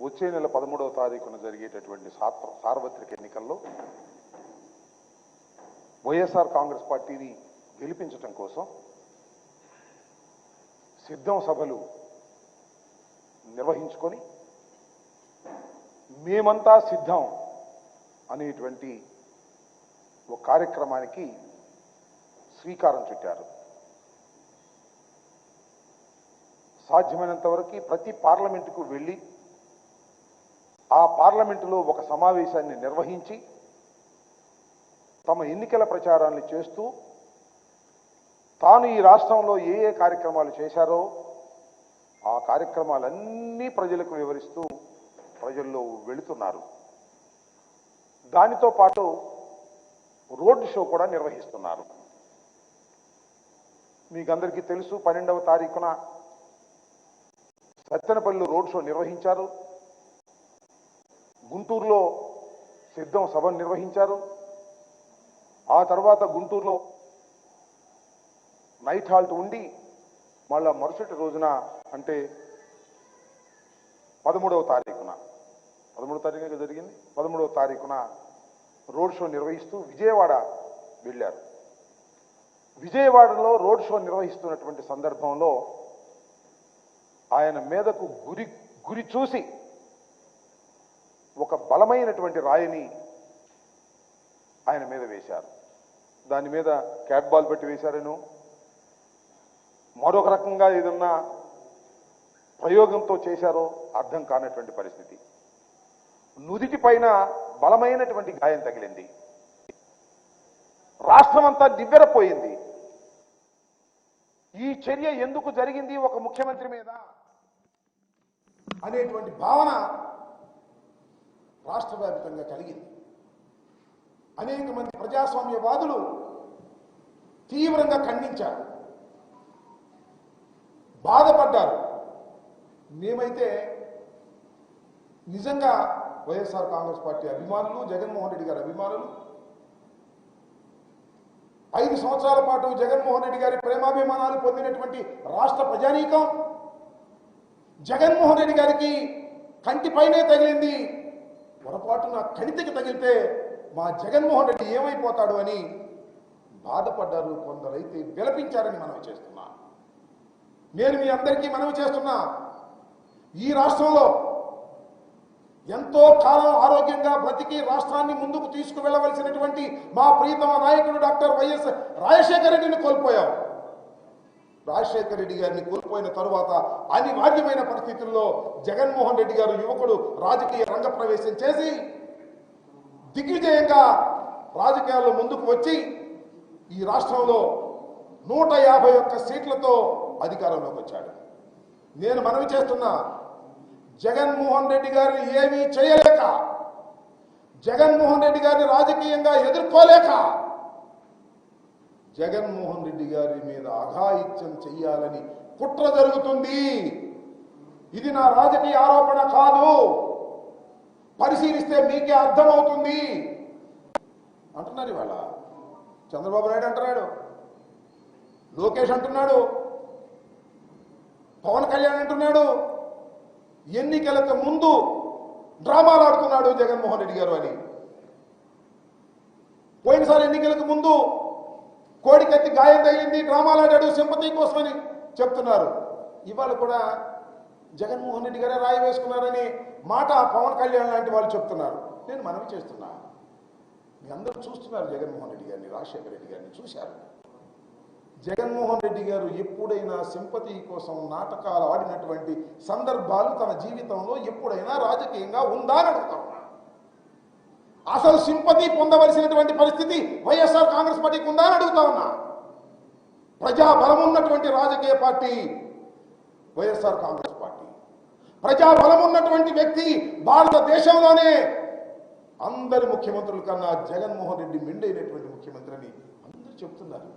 వచ్చే నెల పదమూడవ తారీఖున జరిగేటటువంటి సార్వత్రిక ఎన్నికల్లో వైఎస్ఆర్ కాంగ్రెస్ పార్టీని గెలిపించటం కోసం సిద్ధం సభలు నిర్వహించుకొని మేమంతా సిద్ధం అనేటువంటి ఒక కార్యక్రమానికి శ్రీకారం చుట్టారు. సాధ్యమైనంత వరకు ప్రతి పార్లమెంటుకు వెళ్ళి ఆ పార్లమెంటులో ఒక సమావేశాన్ని నిర్వహించి తమ ఎన్నికల ప్రచారాన్ని చేస్తూ తాను ఈ రాష్ట్రంలో ఏ ఏ కార్యక్రమాలు చేశారో ఆ కార్యక్రమాలన్నీ ప్రజలకు వివరిస్తూ ప్రజల్లో వెళుతున్నారు. దానితో పాటు రోడ్డు షో కూడా నిర్వహిస్తున్నారు. మీకందరికీ తెలుసు పన్నెండవ తారీఖున సత్తెనపల్లి రోడ్ షో నిర్వహించారు. గుంటూరులో సిద్ధం సభ నిర్వహించారు. ఆ తర్వాత గుంటూరులో నైట్ హాల్ట్ ఉండి మళ్ళా మరుసటి రోజున అంటే పదమూడవ తారీఖున పదమూడవ తారీఖు జరిగింది? పదమూడవ తారీఖున రోడ్ షో నిర్వహిస్తూ విజయవాడ వెళ్ళారు. విజయవాడలో రోడ్ షో నిర్వహిస్తున్నటువంటి సందర్భంలో ఆయన మీదకు గురి గురి చూసి బలమైనటువంటి రాయిని ఆయన మీద వేశారు. దాని మీద క్యాట్ బాల్ పెట్టి వేశారను. మరొక రకంగా ఏదన్నా ప్రయోగంతో చేశారో అర్థం కానటువంటి పరిస్థితి. నుదిటి పైన బలమైనటువంటి గాయం తగిలింది. రాష్ట్రమంతా దివ్వెరపోయింది ఈ చర్య ఎందుకు జరిగింది ఒక ముఖ్యమంత్రి మీద అనేటువంటి భావన రాష్ట్ర వ్యాప్తంగా కలిగింది. అనేక మంది ప్రజాస్వామ్యవాదులు తీవ్రంగా ఖండించారు. బాధపడ్డారు. మేమైతే నిజంగా వైఎస్ఆర్ కాంగ్రెస్ పార్టీ అభిమానులు జగన్మోహన్ రెడ్డి గారి అభిమానులు. ఐదు సంవత్సరాల పాటు జగన్మోహన్ రెడ్డి గారి ప్రేమాభిమానాలు పొందినటువంటి రాష్ట్ర ప్రజానీకం జగన్మోహన్ రెడ్డి గారికి కంటిపైనే తగిలింది పొరపాటున కణితికి తగిలితే మా జగన్మోహన్ రెడ్డి ఏమైపోతాడు అని బాధపడ్డారు కొందరైతే విలపించారని మనవి చేస్తున్నా. నేను మీ అందరికీ మనవి చేస్తున్నా. ఈ రాష్ట్రంలో ఎంతో కాలం ఆరోగ్యంగా బ్రతికి రాష్ట్రాన్ని ముందుకు తీసుకువెళ్ళవలసినటువంటి మా ప్రీతమ నాయకుడు డాక్టర్ వైఎస్ రాజశేఖర రెడ్డిని కోల్పోయాం. రాజశేఖర రెడ్డి గారిని కోల్పోయిన తరువాత అనివార్యమైన పరిస్థితుల్లో జగన్మోహన్ రెడ్డి గారు యువకుడు రాజకీయ రంగ ప్రవేశం చేసి దిగ్విజయంగా రాజకీయాల్లో ముందుకు వచ్చి ఈ రాష్ట్రంలో నూట యాభై ఒక్క సీట్లతో అధికారంలోకి వచ్చాడు. నేను మనవి చేస్తున్నా జగన్మోహన్ రెడ్డి గారిని ఏమీ చేయలేక జగన్మోహన్ రెడ్డి గారిని రాజకీయంగా ఎదుర్కోలేక జగన్మోహన్ రెడ్డి గారి మీద అఘాయిత్యం చెయ్యాలని కుట్ర జరుగుతుంది. ఇది నా రాజకీయ ఆరోపణ కాదు. పరిశీలిస్తే మీకే అర్థమవుతుంది. అంటున్నారు ఇవాళ. చంద్రబాబు నాయుడు అంటున్నాడు. లోకేష్ అంటున్నాడు. పవన్ కళ్యాణ్ అంటున్నాడు. ఎన్నికలకు ముందు డ్రామాలు ఆడుతున్నాడు జగన్మోహన్ రెడ్డి గారు అని. పోయినసారి ఎన్నికలకు ముందు కోడికత్తి గాయం తగిలింది డ్రామాలు ఆడాడు సింపతి కోసమని చెప్తున్నారు. ఇవాళ కూడా జగన్మోహన్ రెడ్డి గారే రాయి వేసుకున్నారని మాట పవన్ కళ్యాణ్ లాంటి వాళ్ళు చెప్తున్నారు. నేను మనవి చేస్తున్నా. మీ అందరూ చూస్తున్నారు జగన్మోహన్ రెడ్డి గారిని రాజశేఖర రెడ్డి గారిని చూశారు. జగన్మోహన్ రెడ్డి గారు ఎప్పుడైనా సింపతి కోసం నాటకాలు ఆడినటువంటి సందర్భాలు తన జీవితంలో ఎప్పుడైనా రాజకీయంగా ఉందా అని అడుగుతా అసలు సింపతి పొందవలసినటువంటి పరిస్థితి వైఎస్ఆర్ కాంగ్రెస్ పార్టీకి ఉందా అని అడుగుతా ఉన్నా. ప్రజా బలం ఉన్నటువంటి రాజకీయ పార్టీ వైఎస్ఆర్ కాంగ్రెస్ పార్టీ. ప్రజా బలం ఉన్నటువంటి వ్యక్తి భారతదేశంలోనే అందరి ముఖ్యమంత్రుల కన్నా జగన్మోహన్ రెడ్డి మెండైనటువంటి ముఖ్యమంత్రి అని అందరూ చెప్తున్నారు.